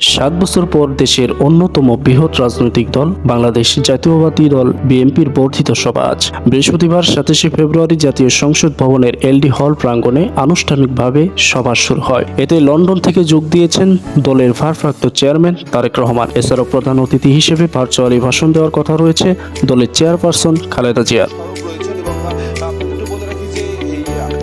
সাত বছর পর দেশের অন্যতম বৃহৎ রাজনৈতিক দল বাংলাদেশ জাতীয়বাদী দল বিএনপির বর্ধিত সভা আজ। বৃহস্পতিবার সাতাশে ফেব্রুয়ারি জাতীয় সংসদ ভবনের এলডি হল প্রাঙ্গণে আনুষ্ঠানিকভাবে সভা শুরু হয়। এতে লন্ডন থেকে যোগ দিয়েছেন দলের ভারপ্রাপ্ত চেয়ারম্যান তারেক রহমান। এছাড়াও প্রধান অতিথি হিসেবে ভার্চুয়ালি ভাষণ দেওয়ার কথা রয়েছে দলের চেয়ারপারসন খালেদা জিয়া।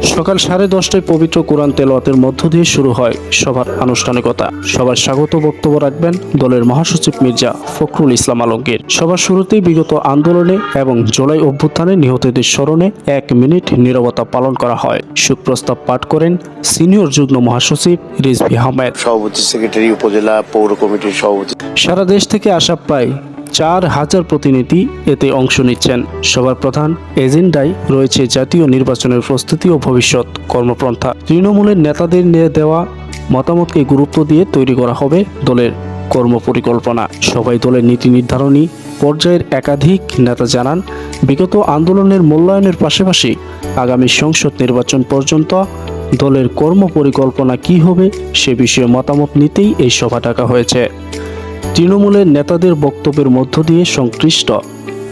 সকাল সাড়ে দশটায় পবিত্র কোরআন তেলাওয়াতের মধ্য দিয়ে শুরু হয় সভার আনুষ্ঠানিকতা। সবার স্বাগত বক্তব্য রাখবেন দলের মহাসচিব মির্জা ফখরুল ইসলাম আলমগীর। সবার শুরুতেই বিগত আন্দোলনে এবং জুলাই অভ্যুত্থানে নিহতদের স্মরণে এক মিনিট নীরবতা পালন করা হয়। শোক প্রস্তাব পাঠ করেন সিনিয়র যুগ্ম মহাসচিব রিজভি আহমেদ। সভাপতি সেক্রেটারি উপজেলা পৌর কমিটির সভাপতি। সারা দেশ থেকে আসা প্রায় চার হাজার প্রতিনিধি এতে অংশ নিচ্ছেন। সবার প্রধান এজেন্ডায় রয়েছে জাতীয় নির্বাচনের প্রস্তুতি ও ভবিষ্যৎ কর্মপন্থা। তৃণমূলের নেতাদের নিয়ে দেওয়া মতামতকে গুরুত্ব দিয়ে তৈরি করা হবে দলের কর্মপরিকল্পনা। সবাই দলের নীতি নির্ধারণী পর্যায়ের একাধিক নেতা জানান, বিগত আন্দোলনের মূল্যায়নের পাশাপাশি আগামী সংসদ নির্বাচন পর্যন্ত দলের কর্মপরিকল্পনা কী হবে সে বিষয়ে মতামত নিতেই এই সভা ডাকা হয়েছে। তৃণমূলের নেতাদের বক্তব্যের মধ্য দিয়ে সংশ্লিষ্ট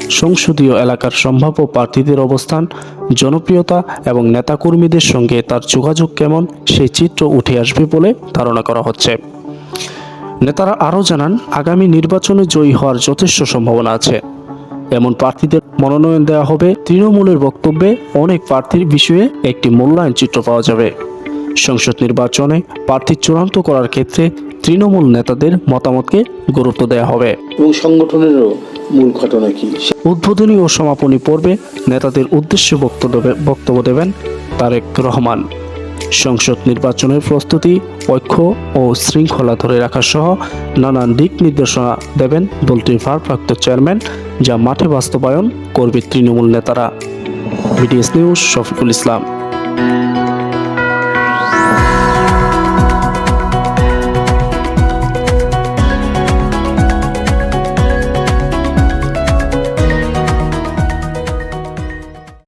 সংসদীয় এলাকার সম্ভাব্য প্রার্থীদের অবস্থান, জনপ্রিয়তা এবং নেতাকর্মীদের সঙ্গে তার যোগাযোগ কেমন সেই চিত্র উঠে আসবে বলে ধারণা করা হচ্ছে। নেতারা আরও জানান, আগামী নির্বাচনে জয়ী হওয়ার যথেষ্ট সম্ভাবনা আছে। এমন প্রার্থীদের মনোনয়ন দেওয়া হবে। তৃণমূলের বক্তব্যে অনেক প্রার্থীর বিষয়ে একটি মূল্যায়ন চিত্র পাওয়া যাবে। সংসদ নির্বাচনে প্রার্থী চূড়ান্ত করার ক্ষেত্রে তৃণমূল নেতাদের মতামতকে গুরুত্ব দেওয়া হবে। এবং সংগঠনেরও মূল ঘটনা কি? উদ্বোধনী ও সমাপনী পর্বে নেতাদের উদ্দেশ্যে বক্তব্য বক্তব্য দেবেন তারেক রহমান। সংসদ নির্বাচনের প্রস্তুতি ঐক্য ও শৃঙ্খলা ধরে রাখা সহ নানান দিক নির্দেশনা দেবেন দলটির ভারপ্রাপ্ত চেয়ারম্যান যা মাঠে বাস্তবায়ন করবে তৃণমূল নেতারা। BDS news Shafiqul Islam.